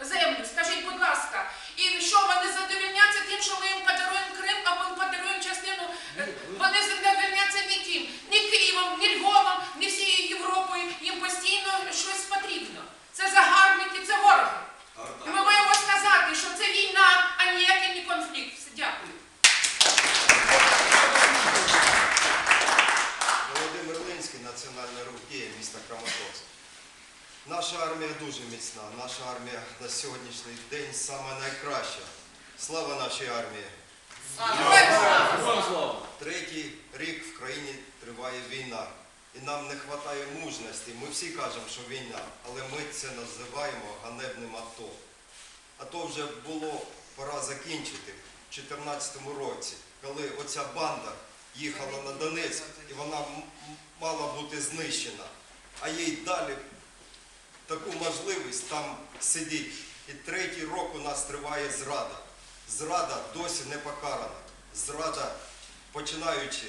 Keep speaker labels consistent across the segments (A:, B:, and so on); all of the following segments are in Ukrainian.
A: землю. Скажіть, будь ласка, і що вони задовільняться тим, що ми їм подаруємо Крим або подаруємо частину? е, Вони задовольняться ні тим, ні Києвом, ні Львовом, ні всією Європою. Їм постійно щось потрібно. Це загарбники, це вороги. І ми маємо сказати, що це війна, а ніякий не конфлікт. Все, Дякую.
B: Володимир Линський, Національний рух діє, міста Краматорськ. Наша армія дуже міцна. Наша армія на сьогоднішній день саме найкраща. Слава нашій армії!
C: Слава!
B: Третій рік в країні триває війна. І нам не вистачає мужності. Ми всі кажемо, що війна, але ми це називаємо ганебним АТО. АТО вже було пора закінчити в 2014 році, коли оця банда їхала на Донецьк і вона мала бути знищена. А їй далі таку можливість там сидіти. І третій рок у нас триває зрада. Зрада досі не покарана. Зрада, починаючи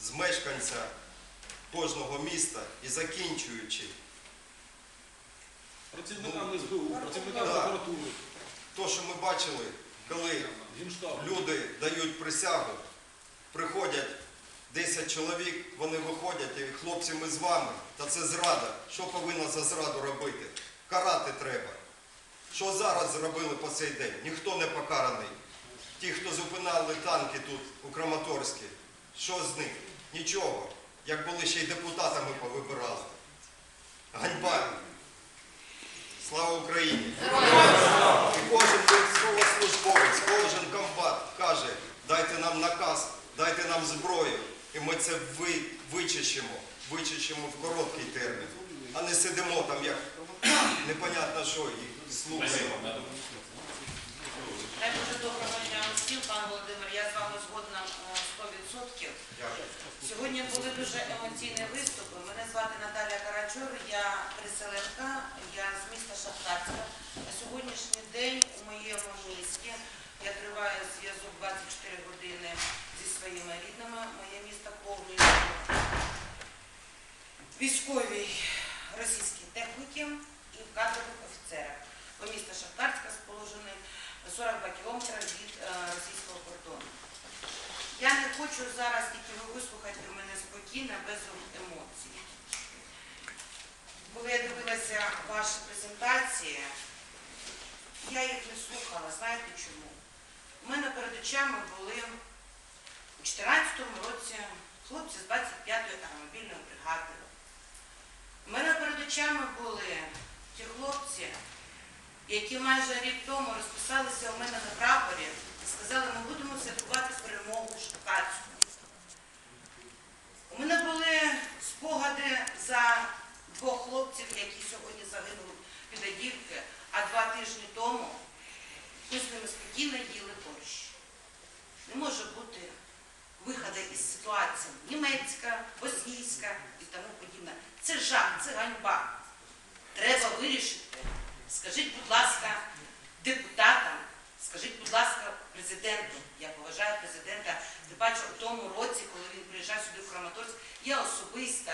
B: з мешканця кожного міста і закінчуючи
C: Працівниками СБУ, працівниками прокуратури,
B: то, що ми бачили, коли люди дають присягу, приходять 10 чоловік, вони виходять і хлопці, ми з вами. Та це зрада. Що повинна за зраду робити? Карати треба. Що зараз зробили по цей день? Ніхто не покараний. Ті, хто зупинали танки тут у Краматорську, що з них? Нічого. Як були ще й депутатами повибирали. Ганьба. Слава Україні! І кожен військовослужбовець, кожен комбат каже, дайте нам наказ, дайте нам зброю. І ми це ви, вичищимо, вичищимо в короткий термін, а не сидимо там як непонятно що і слухаємо.
D: Дай Боже доброго дня усім, пан Володимир. Я з вами згодна е, 100%.
B: Дякую.
D: Сьогодні були дуже емоційні виступи. Мене звати Наталія Карачор, я переселенка, я з міста Шахтарська. На сьогоднішній день у моєму місті я триваю зв'язок 24 години зі своїми рідними. Моє місто військовій російській техніки і кадрових офіцерах. Бо місто Шахтарська сположений 42 кілометри від е, російського кордону. Я не хочу зараз тільки ви вислухати мене спокійно, без емоцій. Коли я дивилася ваші презентації, я їх не слухала. Знаєте чому? У мене перед очами були у 2014 році хлопці з 25-ї автомобільної бригади. У мене перед очами були ті хлопці, які майже рік тому розписалися у мене на прапорі і сказали, ми будемо святкувати перемогу Штукацьку. У мене були спогади за двох хлопців, які сьогодні загинули під Адівки, а два тижні тому ми з ними спокійно їли борщ. Не може бути виходу із німецька, боснійська і тому подібне. Це жах, це ганьба. Треба вирішити. Скажіть, будь ласка, депутатам, скажіть, будь ласка, президенту. Я поважаю президента. Тим паче у тому році, коли він приїжджав сюди в Краматорськ, я особисто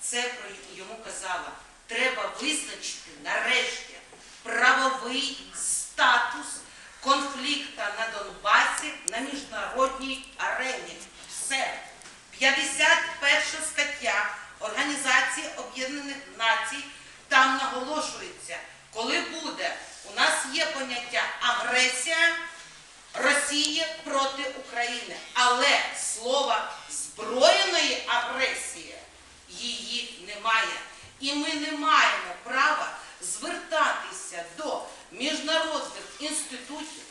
D: це йому казала. Треба визначити нарешті правовий статус конфлікта на Донбасі на міжнародній арені. Все. 51 стаття Організації Об'єднаних Націй там наголошується, коли буде, у нас є поняття агресія Росії проти України, але слова збройної агресії її немає. І ми не маємо права звертатися до міжнародних інститутів,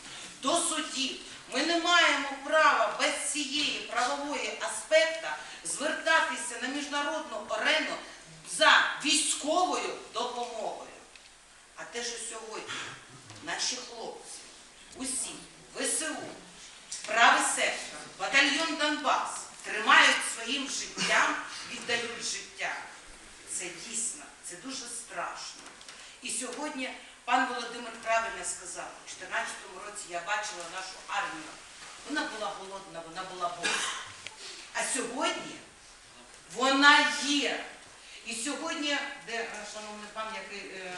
D: до судів. Ми не маємо права без цієї на міжнародну арену за військовою допомогою. А те, що сьогодні наші хлопці, усі, ВСУ, правий сектор, батальйон Донбас тримають своїм життям, віддають життя. Це дійсно, це дуже страшно. І сьогодні пан Володимир правильно сказав, у 2014 році я бачила нашу армію. Вона була голодна, вона була босна. А сьогодні вона є. І сьогодні, де е, шановний пан, який е, е,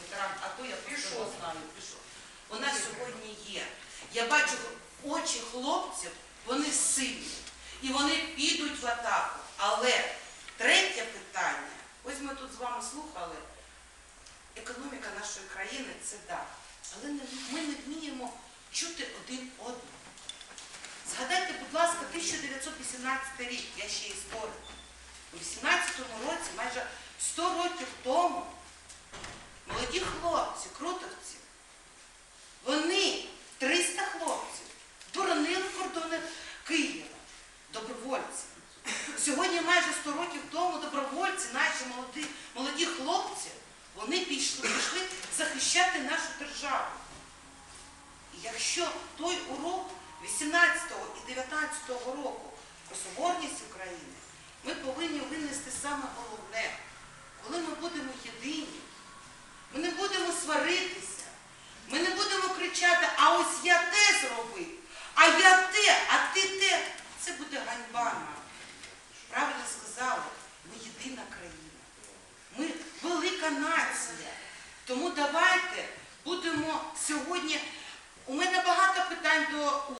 D: ветеран АТО, я пішов знаю, пішов. Вона сьогодні є. Я бачу очі хлопців, вони сильні. І вони підуть в атаку. Але третє питання, ось ми тут з вами слухали, економіка нашої країни це так. Але не- ми не вміємо чути один одного. Згадайте, будь ласка, 1918 рік, я ще історик. У 18-му році, майже 100 років тому, молоді хлопці, крутовці, вони, 300 хлопців, боронили кордони Києва, добровольці. Сьогодні майже 100 років тому добровольці, наші молоді, молоді хлопці, вони пішли, пішли захищати нашу державу. І якщо той урок 18-го і 19-го року про соборність України, ми повинні винести саме головне, коли ми будемо єдині, ми не будемо сваритися, ми не будемо кричати, а ось я те зробив, а я те, а ти те. Це буде ганьба нам. Правильно сказали, ми єдина країна. Ми велика нація. Тому давайте будемо сьогодні. У мене багато питань до